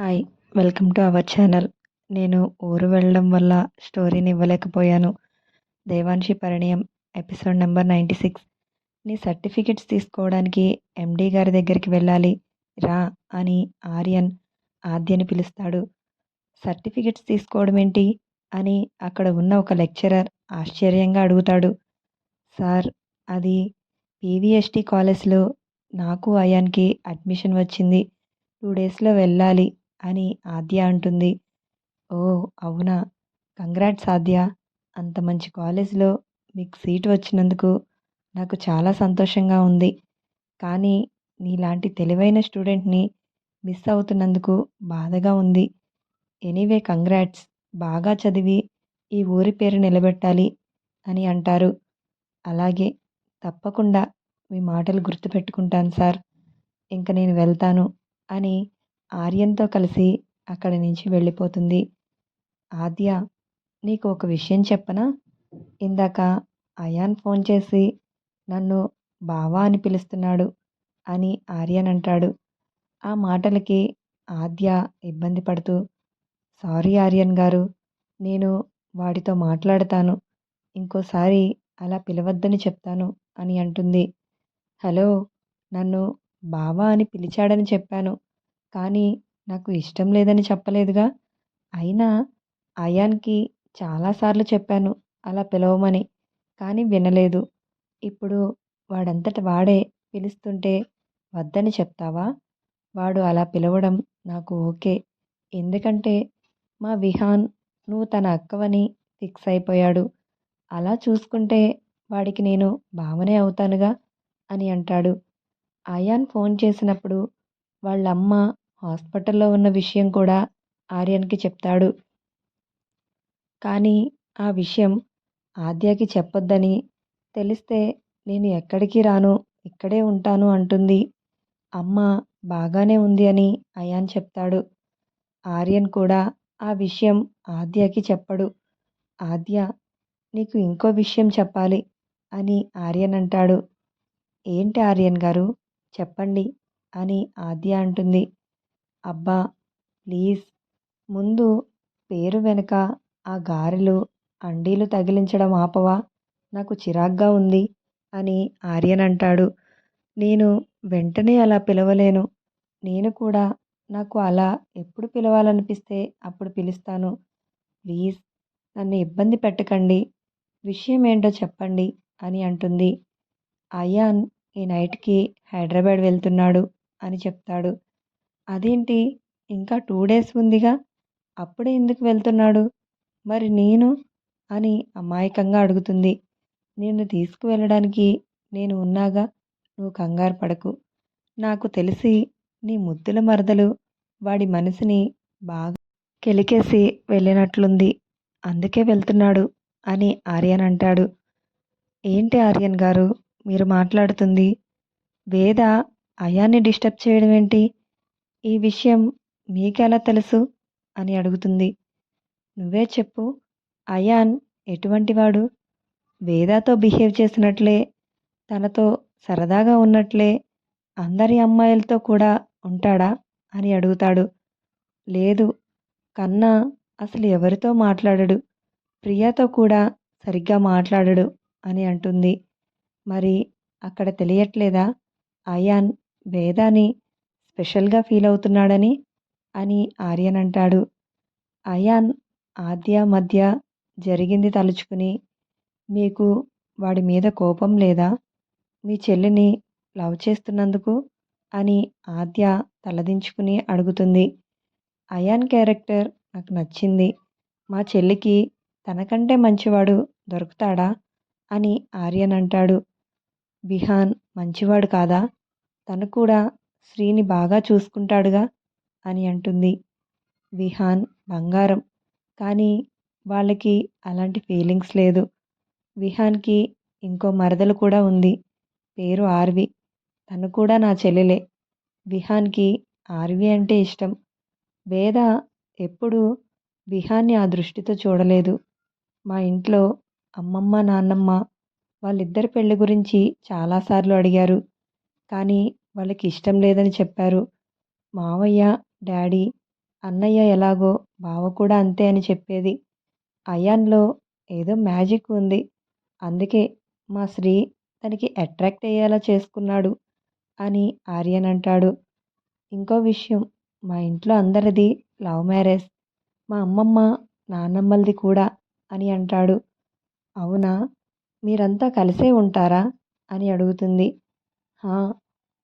Hi welcome to our channel. నేను ఊరు వెళ్ళడం వల్ల స్టోరీని ఇవ్వలేకపోయాను. Devanshi Parinayam episode number ninety six. నీ సర్టిఫికెట్స్ తీసుకోవడానికి ఎండీ గారి దగ్గరికి వెళ్ళాలి. రా అని ఆర్యన్ ఆద్యని పిలుస్తాడు. సర్టిఫికెట్స్ తీసుకోవడం ఏంటి? అని అక్కడ ఉన్న ఒక లెక్చరర్ ఆశ్చర్యంగా అడుగుతాడు. సార్ అది పీవీఎస్టీ కాలేజ్లో నాకు అయాన్కి అడ్మిషన్ వచ్చింది. టూ డేస్లో వెళ్ళాలి. అని ఆద్య అంటుంది. ఓ అవునా? కంగ్రాట్స్ ఆద్య. అంత మంచి కాలేజ్లో మీకు సీట్ వచ్చినందుకు నాకు చాలా సంతోషంగా ఉంది. కానీ నీలాంటి తెలివైన స్టూడెంట్ని మిస్ అవుతున్నందుకు బాధగా ఉంది. ఎనీవే కంగ్రాట్స్ బాగా చదివి ఈ ఊరి పేరు నిలబెట్టాలి అని అంటారు. అలాగే తప్పకుండా మీ మాటలు గుర్తుపెట్టుకుంటాను సార్. ఇంక నేను వెళ్తాను అని ఆర్యన్తో కలిసి అక్కడి నుంచి వెళ్ళిపోతుంది. ఆద్య నీకు ఒక విషయం చెప్పనా? ఇందాక అయాన్ ఫోన్ చేసి నన్ను బావా అని పిలుస్తున్నాడు అని ఆర్యన్ అంటాడు ఆ మాటలకి ఆద్య ఇబ్బంది పడుతూ సారీ ఆర్యన్ గారు నేను వాడితో మాట్లాడతాను. ఇంకోసారి అలా పిలవద్దని చెప్తాను అని అంటుంది. హలో నన్ను బావా అని పిలిచాడని చెప్పాను. కానీ నాకు ఇష్టం లేదని చెప్పలేదుగా. అయినా అయాన్కి చాలాసార్లు చెప్పాను అలా పిలవమని. కానీ వినలేదు. ఇప్పుడు వాడంతట వాడే పిలుస్తుంటే వద్దని చెప్తావా? వాడు అలా పిలవడం నాకు ఓకే. ఎందుకంటే మా విహాన్ నువ్వు తన అక్కవని ఫిక్స్ అయిపోయాడు. అలా చూసుకుంటే వాడికి నేను భావనే అవుతానుగా అని అంటాడు. అయాన్ ఫోన్ చేసినప్పుడు వాళ్ళమ్మ హాస్పిటల్లో ఉన్న విషయం కూడా ఆర్యన్కి చెప్తాడు. కానీ ఆ విషయం ఆద్యకి చెప్పొద్దని తెలిస్తే నేను ఎక్కడికి రాను ఇక్కడే ఉంటాను అంటుంది. అమ్మ బాగానే ఉంది అని అయాన్ చెప్తాడు. ఆర్యన్ కూడా ఆ విషయం ఆద్యకి చెప్పడు. ఆద్య నీకు ఇంకో విషయం చెప్పాలి అని ఆర్యన్ అంటాడు. ఏంటి ఆర్యన్ గారు? చెప్పండి అని ఆద్య అంటుంది. అబ్బా ప్లీజ్. ముందు పేరు వెనుక ఆ గారెలు అండీలు తగిలించడం ఆపవా? నాకు చిరాగ్గా ఉంది అని ఆర్యన్ అంటాడు నేను వెంటనే అలా పిలవలేను. నేను కూడా నాకు అలా ఎప్పుడు పిలవాలనిపిస్తే అప్పుడు పిలుస్తాను. ప్లీజ్ నన్ను ఇబ్బంది పెట్టకండి. విషయం ఏంటో చెప్పండి అని అంటుంది. అయాన్ ఈ నైట్కి హైదరాబాద్ వెళ్తున్నాడు అని చెప్తాడు. అదేంటి? ఇంకా టూ డేస్ ఉందిగా. అప్పుడే ఎందుకు వెళ్తున్నాడు? మరి నేను? అని అమాయకంగా అడుగుతుంది. నిన్ను తీసుకువెళ్ళడానికి నేను ఉన్నాగా. నువ్వు కంగారు పడకు. నాకు తెలిసి నీ ముద్దుల మరదలు వాడి మనసుని బాగా కెలికేసి వెళ్ళినట్లుంది. అందుకే వెళ్తున్నాడు అని ఆర్యన్ అంటాడు. ఏంటి ఆర్యన్ గారు? మీరు మాట్లాడుతుంది. వేద అయాన్ని డిస్టర్బ్ చేయడం ఏంటి? ఈ విషయం మీకెలా తెలుసు? అని అడుగుతుంది. నువ్వే చెప్పు. అయాన్ ఎటువంటివాడు? వేదాతో బిహేవ్ చేసినట్లే తనతో సరదాగా ఉన్నట్లే అందరి అమ్మాయిలతో కూడా ఉంటాడా? అని అడుగుతాడు. లేదు కన్నా అసలు ఎవరితో మాట్లాడడు? ప్రియాతో కూడా సరిగ్గా మాట్లాడడు అని అంటుంది. మరి అక్కడ తెలియట్లేదా? అయాన్ వేదాని స్పెషల్గా ఫీల్ అవుతున్నాడని అని ఆర్యన్ అంటాడు. అయాన్ ఆద్య మధ్య జరిగింది తలుచుకుని మీకు వాడి మీద కోపం లేదా? మీ చెల్లిని లవ్ చేస్తున్నందుకు? అని ఆద్య తలదించుకుని అడుగుతుంది. అయాన్ క్యారెక్టర్ నాకు నచ్చింది. మా చెల్లికి తనకంటే మంచివాడు దొరుకుతాడా? అని ఆర్యన్ అంటాడు. బిహాన్ మంచివాడు కాదా? తను కూడా శ్రీని బాగా చూసుకుంటాడుగా అని అంటుంది విహాన్ బంగారం. కానీ వాళ్ళకి అలాంటి ఫీలింగ్స్ లేదు. విహాన్కి ఇంకో మరదలు కూడా ఉంది. పేరు ఆర్వి. తను కూడా నా చెల్లెలే. విహాన్కి ఆర్వి అంటే ఇష్టం. వేద ఎప్పుడూ విహాన్ని ఆ దృష్టితో చూడలేదు. మా ఇంట్లో అమ్మమ్మ నాన్నమ్మ వాళ్ళిద్దరి పెళ్ళి గురించి చాలాసార్లు అడిగారు. కానీ వాళ్ళకి ఇష్టం లేదని చెప్పారు. మావయ్య డాడీ అన్నయ్య ఎలాగో బావ కూడా అంతే అని చెప్పేది. అయాన్లో ఏదో మ్యాజిక్ ఉంది. అందుకే మా శ్రీ తనకి అట్రాక్ట్ అయ్యేలా చేసుకున్నాడు అని ఆర్యన్ అంటాడు. ఇంకో విషయం మా ఇంట్లో అందరిది లవ్ మ్యారేజ్. మా అమ్మమ్మ నాన్నమ్మలది కూడా అని అంటాడు. అవునా? మీరంతా కలిసే ఉంటారా? అని అడుగుతుంది. "హా,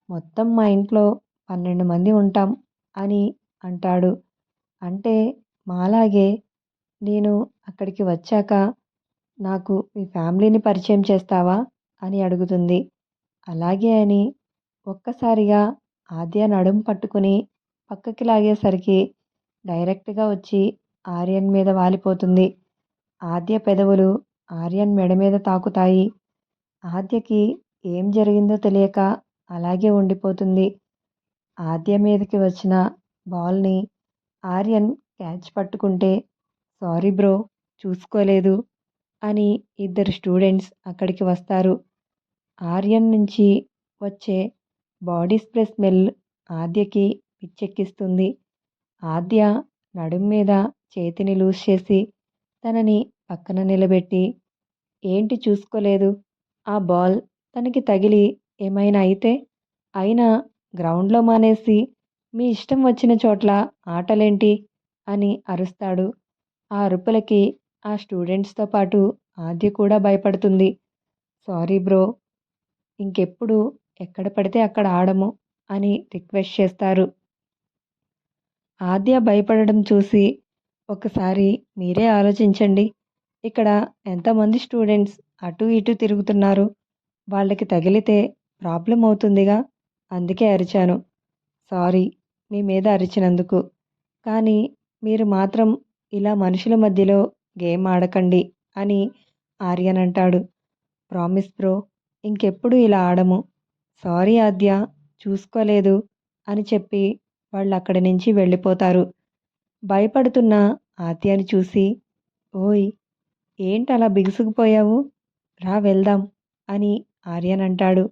మొత్తం మా ఇంట్లో పన్నెండు మంది ఉంటాం అని అంటాడు. అంటే మాలాగే నేను అక్కడికి వచ్చాక నాకు మీ ఫ్యామిలీని పరిచయం చేస్తావా అని అడుగుతుంది. అలాగే అని ఒక్కసారిగా ఆద్య నడుం పట్టుకుని పక్కకి లాగేసరికి డైరెక్ట్గా వచ్చి ఆర్యన్ మీద వాలిపోతుంది. ఆద్య పెదవులు ఆర్యన్ మెడ మీద తాకుతాయి. ఆద్యకి ఏం జరిగిందో తెలియక అలాగే ఉండిపోతుంది. ఆద్య మీదకి వచ్చిన బాల్ని ఆర్యన్ క్యాచ్ పట్టుకుంటే సారీ బ్రో చూసుకోలేదు అని ఇద్దరు స్టూడెంట్స్ అక్కడికి వస్తారు. ఆర్యన్ నుంచి వచ్చే బాడీ స్ప్రే స్మెల్ ఆద్యకి పిచ్చెక్కిస్తుంది. ఆద్య నడుం మీద చేతిని లూజ్ చేసి తనని పక్కన నిలబెట్టి ఏంటి చూసుకోలేదు? ఆ బాల్ తనకి తగిలి ఏమైనా అయితే అయినా గ్రౌండ్లో మానేసి మీ ఇష్టం వచ్చిన చోట్ల ఆటలేంటి? అని అరుస్తాడు. ఆ అరుపులకి ఆ స్టూడెంట్స్తో పాటు ఆద్య కూడా భయపడుతుంది. సారీ బ్రో ఇంకెప్పుడు ఎక్కడ పడితే అక్కడ ఆడము అని రిక్వెస్ట్ చేస్తారు. ఆద్య భయపడడం చూసి ఒకసారి మీరే ఆలోచించండి. ఇక్కడ ఎంతమంది స్టూడెంట్స్ అటు ఇటు తిరుగుతున్నారు. వాళ్ళకి తగిలితే ప్రాబ్లం అవుతుందిగా. అందుకే అరిచాను. సారీ మీ మీద అరిచినందుకు. కానీ మీరు మాత్రం ఇలా మనుషుల మధ్యలో గేమ్ ఆడకండి అని ఆర్యన్ అంటాడు ప్రామిస్ బ్రో ఇంకెప్పుడు ఇలా ఆడము? సారీ ఆద్య చూసుకోలేదు అని చెప్పి వాళ్ళు అక్కడి నుంచి వెళ్ళిపోతారు. భయపడుతున్న ఆద్యాని చూసి ఓయ్ ఏంటి అలా బిగుసుకుపోయావు? రా వెళ్దాం అని ఆర్యన్ అంటాడు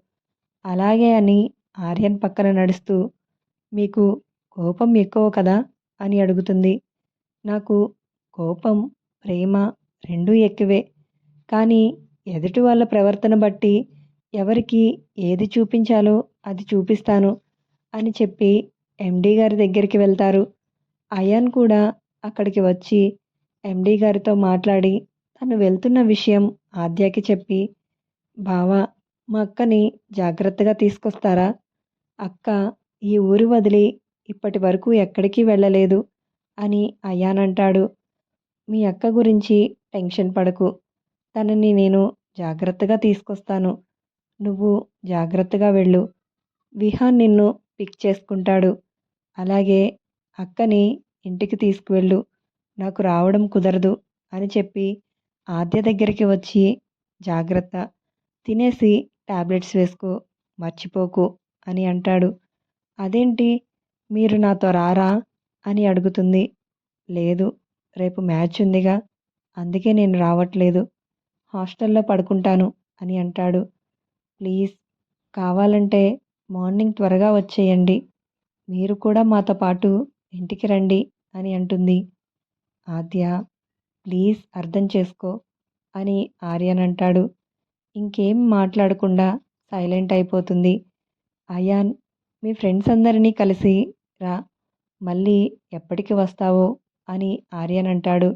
అలాగే అని ఆర్యన్ పక్కన నడుస్తూ మీకు కోపం ఎక్కువ కదా? అని అడుగుతుంది. నాకు కోపం ప్రేమ రెండూ ఎక్కువే. కానీ ఎదుటి వాళ్ళ ప్రవర్తన బట్టి ఎవరికి ఏది చూపించాలో అది చూపిస్తాను అని చెప్పి ఎండీ గారి దగ్గరికి వెళ్తారు. అయాన్ కూడా అక్కడికి వచ్చి ఎండీ గారితో మాట్లాడి తను వెళ్తున్న విషయం ఆద్యకి చెప్పి బావా మా అక్కని జాగ్రత్తగా తీసుకొస్తారా? అక్క ఈ ఊరు వదిలి ఇప్పటి వరకు ఎక్కడికి వెళ్ళలేదు అని అయ్యానంటాడు. అంటాడు మీ అక్క గురించి టెన్షన్ పడకు. తనని నేను జాగ్రత్తగా తీసుకొస్తాను. నువ్వు జాగ్రత్తగా వెళ్ళు. విహాన్ నిన్ను పిక్ చేసుకుంటాడు. అలాగే అక్కని ఇంటికి తీసుకువెళ్ళు. నాకు రావడం కుదరదు అని చెప్పి ఆద్య దగ్గరికి వచ్చి జాగ్రత్త తినేసి టాబ్లెట్స్ వేసుకో మర్చిపోకు అని అంటాడు. అదేంటి? మీరు నాతో రారా? అని అడుగుతుంది. లేదు రేపు మ్యాచ్ ఉందిగా అందుకే నేను రావట్లేదు. హాస్టల్లో పడుకుంటాను అని అంటాడు. ప్లీజ్ కావాలంటే మార్నింగ్ త్వరగా వచ్చేయండి. మీరు కూడా మాతో పాటు ఇంటికి రండి అని అంటుంది. ఆద్య ప్లీజ్ అర్థం చేసుకో అని ఆర్యన్ అంటాడు. ఇంకేం మాట్లాడకుండా సైలెంట్ అయిపోతుంది. అయాన్ మీ ఫ్రెండ్స్ అందరినీ కలిసి రా. మళ్ళీ ఎప్పటికి వస్తావో అని ఆర్యన్ అంటాడు.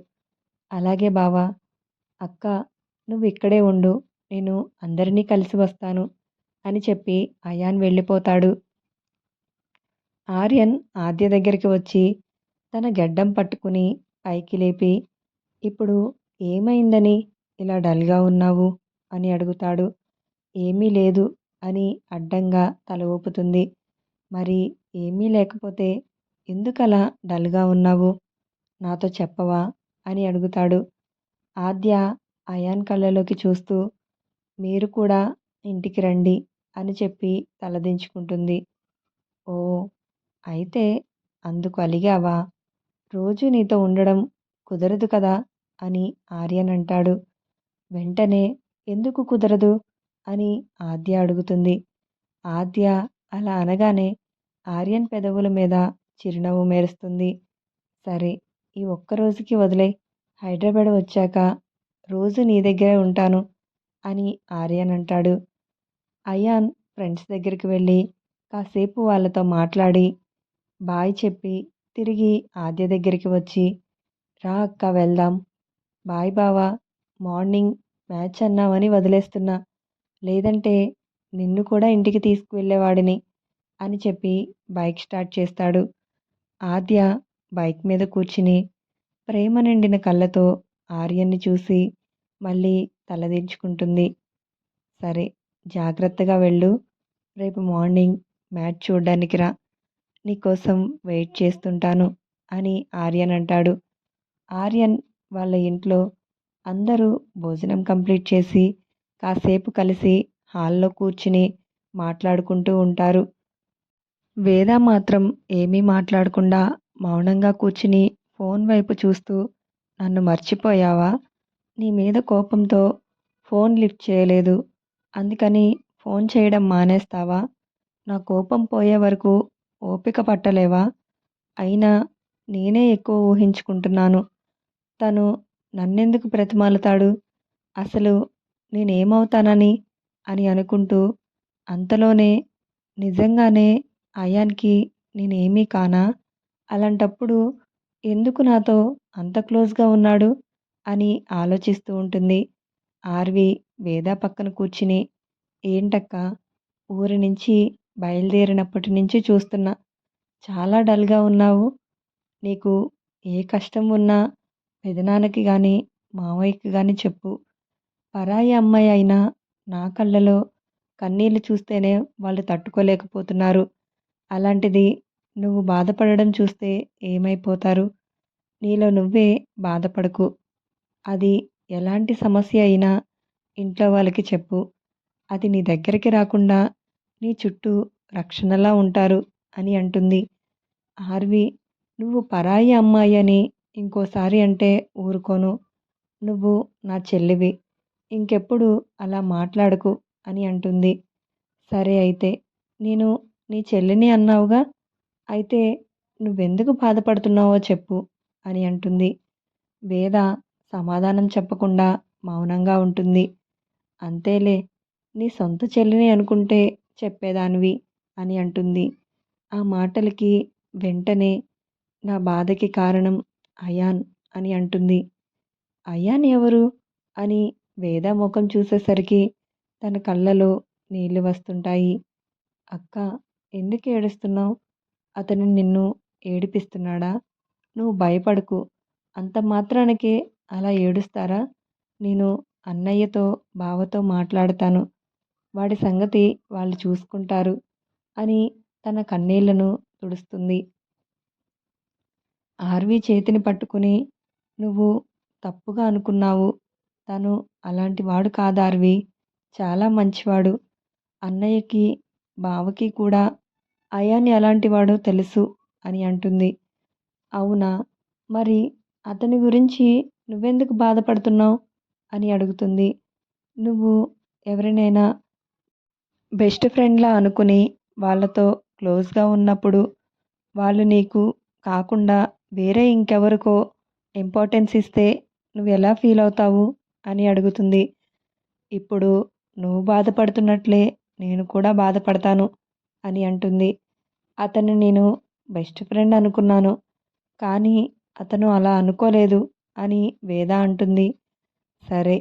అలాగే బావా అక్క నువ్వు ఇక్కడే ఉండు నేను అందరినీ కలిసి వస్తాను అని చెప్పి అయాన్ వెళ్ళిపోతాడు. ఆర్యన్ ఆద్య దగ్గరికి వచ్చి తన గెడ్డం పట్టుకుని పైకి లేపి ఇప్పుడు ఏమైందని? ఇలా డల్గా ఉన్నావు. అని అడుగుతాడు. ఏమీ లేదు అని అడ్డంగా తల ఊపుతుంది. మరి ఏమీ లేకపోతే ఎందుకలా డల్గా ఉన్నావు? నాతో చెప్పవా? అని అడుగుతాడు. ఆద్య అయాన్ కళ్ళలోకి చూస్తూ మీరు కూడా ఇంటికి రండి అని చెప్పి తలదించుకుంటుంది ఓ అయితే అందుకు అలిగావా? రోజు నీతో ఉండడం కుదరదు కదా అని ఆర్యన్ అంటాడు. వెంటనే ఎందుకు కుదరదు? అని ఆద్య అడుగుతుంది. ఆద్య అలా అనగానే ఆర్యన్ పెదవుల మీద చిరునవ్వు మెరుస్తుంది. సరే ఈ ఒక్క రోజుకి హైదరాబాద్ వచ్చాక రోజు నీ దగ్గరే ఉంటాను అని ఆర్యన్ అంటాడు. అయాన్ ఫ్రెండ్స్ దగ్గరికి వెళ్ళి కాసేపు వాళ్ళతో మాట్లాడి బాయ్ చెప్పి తిరిగి ఆద్య దగ్గరికి వచ్చి రా అక్క వెళ్దాం. బాయ్ బావా మార్నింగ్ మ్యాచ్ అన్నామని వదిలేస్తున్నా. లేదంటే నిన్ను కూడా ఇంటికి తీసుకువెళ్ళేవాడిని అని చెప్పి బైక్ స్టార్ట్ చేస్తాడు. ఆద్య బైక్ మీద కూర్చుని ప్రేమ నిండిన కళ్ళతో ఆర్యన్ని చూసి మళ్ళీ తలదించుకుంటుంది సరే జాగ్రత్తగా వెళ్ళు. రేపు మార్నింగ్ మ్యాచ్ చూడ్డానికి రా. నీకోసం వెయిట్ చేస్తుంటాను అని ఆర్యన్ అంటాడు. ఆర్యన్ వాళ్ళ ఇంట్లో అందరూ భోజనం కంప్లీట్ చేసి కాసేపు కలిసి హాల్లో కూర్చుని మాట్లాడుకుంటూ ఉంటారు. వేద మాత్రం ఏమీ మాట్లాడకుండా మౌనంగా కూర్చుని ఫోన్ వైపు చూస్తూ నన్ను మర్చిపోయావా? నీ మీద కోపంతో ఫోన్ లిఫ్ట్ చేయలేదు. అందుకని ఫోన్ చేయడం మానేస్తావా? నా కోపం పోయే వరకు ఓపిక పట్టలేవా? అయినా నేనే ఎక్కువ ఊహించుకుంటున్నాను. తను నన్నెందుకు బ్రతిమాలుతాడు? అసలు నేనేమవుతానని అని అనుకుంటూ అంతలోనే నిజంగానే అయాన్కి నేనేమీ కానా? అలాంటప్పుడు ఎందుకు నాతో అంత క్లోజ్గా ఉన్నాడు? అని ఆలోచిస్తూ ఉంటుంది. ఆర్వి వేద పక్కన కూర్చుని ఏంటక్క? ఊరి నుంచి బయలుదేరినప్పటి నుంచి చూస్తున్నా. చాలా డల్గా ఉన్నావు. నీకు ఏ కష్టం ఉన్నా పెదనాన్నకి కానీ మావయ్యకి కానీ చెప్పు. పరాయి అమ్మాయి అయినా నా కళ్ళలో కన్నీళ్ళు చూస్తేనే వాళ్ళు తట్టుకోలేకపోతున్నారు. అలాంటిది నువ్వు బాధపడడం చూస్తే ఏమైపోతారు? నీలో నువ్వే బాధపడకు. అది ఎలాంటి సమస్య అయినా ఇంట్లో వాళ్ళకి చెప్పు. అది నీ దగ్గరికి రాకుండా నీ చుట్టూ రక్షణలా ఉంటారు అని అంటుంది. ఆర్వి నువ్వు పరాయి అమ్మాయి అని ఇంకోసారి అంటే ఊరుకోను. నువ్వు నా చెల్లివి. ఇంకెప్పుడు అలా మాట్లాడకు అని అంటుంది. సరే అయితే నేను నీ చెల్లిని అన్నావుగా? అయితే నువ్వెందుకు బాధపడుతున్నావో చెప్పు అని అంటుంది. వేద సమాధానం చెప్పకుండా మౌనంగా ఉంటుంది. అంతేలే నీ సొంత చెల్లిని అనుకుంటే చెప్పేదానివి అని అంటుంది. ఆ మాటలకి వెంటనే నా బాధకి కారణం అయాన్ అని అంటుంది. అయాన్ ఎవరు? అని వేద ముఖం చూసేసరికి తన కళ్ళలో నీళ్ళు వస్తుంటాయి. అక్క ఎందుకు ఏడుస్తున్నావు? అతను నిన్ను ఏడిపిస్తున్నాడా? నువ్వు భయపడకు. అంత మాత్రానికే అలా ఏడుస్తారా? నేను అన్నయ్యతో బావతో మాట్లాడతాను. వాడి సంగతి వాళ్ళు చూసుకుంటారు అని తన కన్నీళ్ళను తుడుస్తుంది. ఆర్వి చేతిని పట్టుకుని నువ్వు తప్పుగా అనుకున్నావు. తను అలాంటి వాడు కాదు ఆర్వి చాలా మంచివాడు. అన్నయ్యకి బావకి కూడా అయాని అలాంటి వాడో తెలుసు అని అంటుంది. అవునా? మరి అతని గురించి నువ్వెందుకు బాధపడుతున్నావు? అని అడుగుతుంది. నువ్వు ఎవరినైనా బెస్ట్ ఫ్రెండ్లా అనుకుని వాళ్ళతో క్లోజ్గా ఉన్నప్పుడు వాళ్ళు నీకు కాకుండా వేరే ఇంకెవరికో ఇంపార్టెన్స్ ఇస్తే నువ్వు ఎలా ఫీల్ అవుతావు అని అడుగుతుంది. ఇప్పుడు నువ్వు బాధపడుతున్నట్లే నేను కూడా బాధపడతాను అని అంటుంది. అతన్ని నేను బెస్ట్ ఫ్రెండ్ అనుకున్నాను కానీ అతను అలా అనుకోలేదు అని వేద అంటుంది. సరే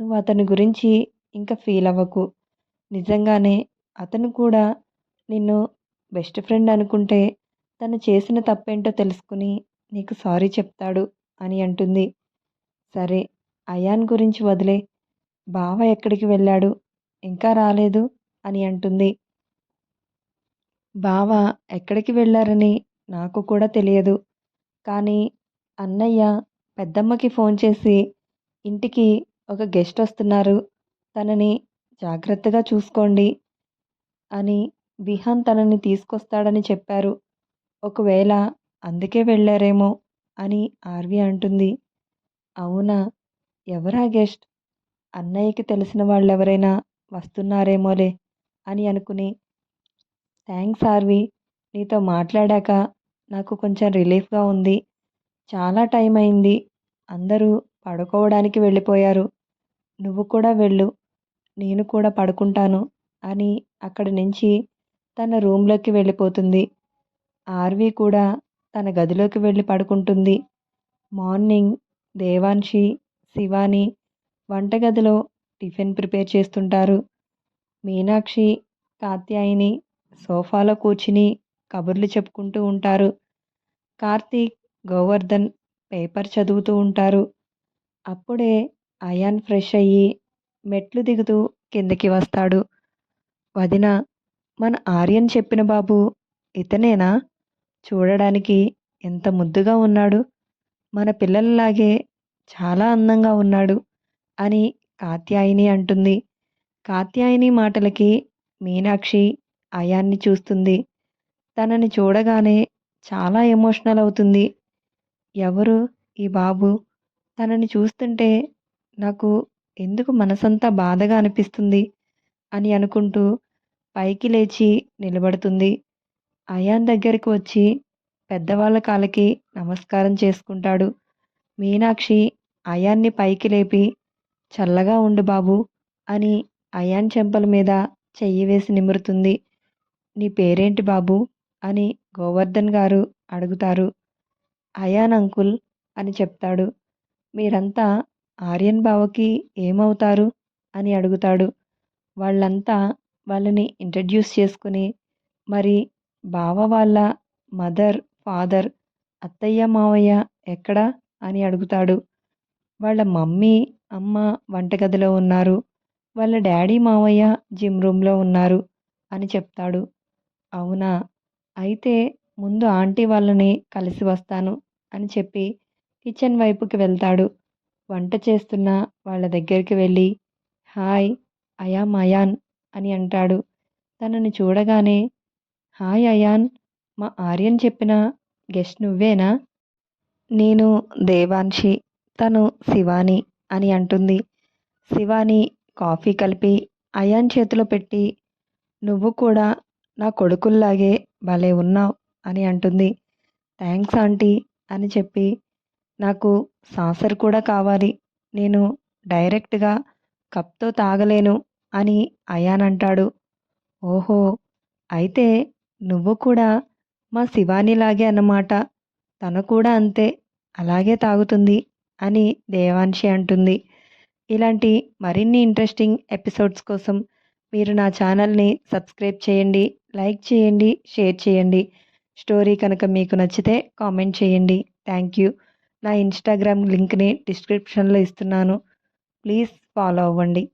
నువ్వు అతని గురించి ఇంకా ఫీల్ అవ్వకు. నిజంగానే అతను కూడా నిన్ను బెస్ట్ ఫ్రెండ్ అనుకుంటే తను చేసిన తప్పేంటో తెలుసుకుని నీకు సారీ చెప్తాడు అని అంటుంది. సరే అయాన్ గురించి వదిలే. బావ ఎక్కడికి వెళ్ళాడు? ఇంకా రాలేదు అని అంటుంది. బావ ఎక్కడికి వెళ్ళారని నాకు కూడా తెలియదు. కానీ అన్నయ్య పెద్దమ్మకి ఫోన్ చేసి ఇంటికి ఒక గెస్ట్ వస్తున్నారు. తనని జాగ్రత్తగా చూసుకోండి అని విహాన్ తనని తీసుకొస్తాడని చెప్పారు. ఒకవేళ అందుకే వెళ్ళారేమో అని ఆర్వి అంటుంది. అవునా? ఎవరా గెస్ట్? అన్నయ్యకి తెలిసిన వాళ్ళు ఎవరైనా వస్తున్నారేమోలే అని అనుకుని. థ్యాంక్స్ ఆర్వి నీతో మాట్లాడాక నాకు కొంచెం రిలీఫ్గా ఉంది. చాలా టైం అయింది. అందరూ పడుకోవడానికి వెళ్ళిపోయారు. నువ్వు కూడా వెళ్ళు. నేను కూడా పడుకుంటాను అని అక్కడి నుంచి తన రూమ్లోకి వెళ్ళిపోతుంది. ఆర్వి కూడా తన గదిలోకి వెళ్ళి పడుకుంటుంది. మార్నింగ్ దేవాన్షి శివాని వంటగదిలో టిఫిన్ ప్రిపేర్ చేస్తుంటారు. మీనాక్షి కాత్యాయిని సోఫాలో కూర్చుని కబుర్లు చెప్పుకుంటూ ఉంటారు. కార్తీక్ గోవర్ధన్ పేపర్ చదువుతూ ఉంటారు. అప్పుడే అయాన్ ఫ్రెష్ అయ్యి మెట్లు దిగుతూ కిందకి వస్తాడు. వదిన మన ఆర్యన్ చెప్పిన బాబు ఇతనేనా? చూడడానికి ఎంత ముద్దుగా ఉన్నాడు. మన పిల్లలలాగే చాలా అందంగా ఉన్నాడు అని కాత్యాయిని అంటుంది. కాత్యాయిని మాటలకి మీనాక్షి అయాన్ని చూస్తుంది. తనని చూడగానే చాలా ఎమోషనల్ అవుతుంది. ఎవరు ఈ బాబు? తనని చూస్తుంటే నాకు ఎందుకు మనసంతా బాధగా అనిపిస్తుంది అని అనుకుంటూ పైకి లేచి నిలబడుతుంది. అయాన్ దగ్గరికి వచ్చి పెద్దవాళ్ళ కాళ్ళకి నమస్కారం చేసుకుంటాడు. మీనాక్షి అయాన్ని పైకి లేపి చల్లగా ఉండు బాబు అని అయాన్ చెంపల మీద చెయ్యి వేసి నిమురుతుంది. నీ పేరేంటి బాబు? అని గోవర్ధన్ గారు అడుగుతారు. అయాన్ అంకుల్ అని చెప్తాడు. మీరంతా ఆర్యన్ బావకి ఏమవుతారు? అని అడుగుతాడు. వాళ్ళంతా వాళ్ళని ఇంట్రడ్యూస్ చేసుకుని మరి బావ వాళ్ళ మదర్ ఫాదర్ అత్తయ్య మావయ్య ఎక్కడా అని అడుగుతాడు. వాళ్ళ మమ్మీ అమ్మ వంటగదిలో ఉన్నారు. వాళ్ళ డాడీ మావయ్య జిమ్ రూమ్లో ఉన్నారు అని చెప్తాడు. అవునా? అయితే ముందు ఆంటీ వాళ్ళని కలిసి వస్తాను అని చెప్పి కిచెన్ వైపుకి వెళ్తాడు. వంట చేస్తున్న వాళ్ళ దగ్గరికి వెళ్ళి హాయ్ అయామ్ అయాన్ అని అంటాడు. తనని చూడగానే హాయ్ అయాన్. మా ఆర్యన్ చెప్పిన గెస్ట్ నువ్వేనా? నేను దేవాన్షి తను శివాని అని అంటుంది. శివాని కాఫీ కలిపి అయాన్ చేతిలో పెట్టి నువ్వు కూడా నా కొడుకుల్లాగే భలే ఉన్నావు అని అంటుంది. థ్యాంక్స్ ఆంటీ అని చెప్పి నాకు సాసర్ కూడా కావాలి. నేను డైరెక్ట్గా కప్తో తాగలేను అని అయాన్ అంటాడు. ఓహో అయితే నువ్వు కూడా మా శివానిలాగే అన్నమాట. తను కూడా అంతే అలాగే తాగుతుంది అని దేవాన్షి అంటుంది. ఇలాంటి మరిన్ని ఇంట్రెస్టింగ్ ఎపిసోడ్స్ కోసం మీరు నా ఛానల్ని సబ్స్క్రైబ్ చేయండి లైక్ చేయండి షేర్ చేయండి. స్టోరీ కనుక మీకు నచ్చితే కామెంట్ చేయండి. Thank you. నా ఇన్స్టాగ్రామ్ లింక్ని డిస్క్రిప్షన్లో ఇస్తున్నాను. ప్లీజ్ ఫాలో అవ్వండి.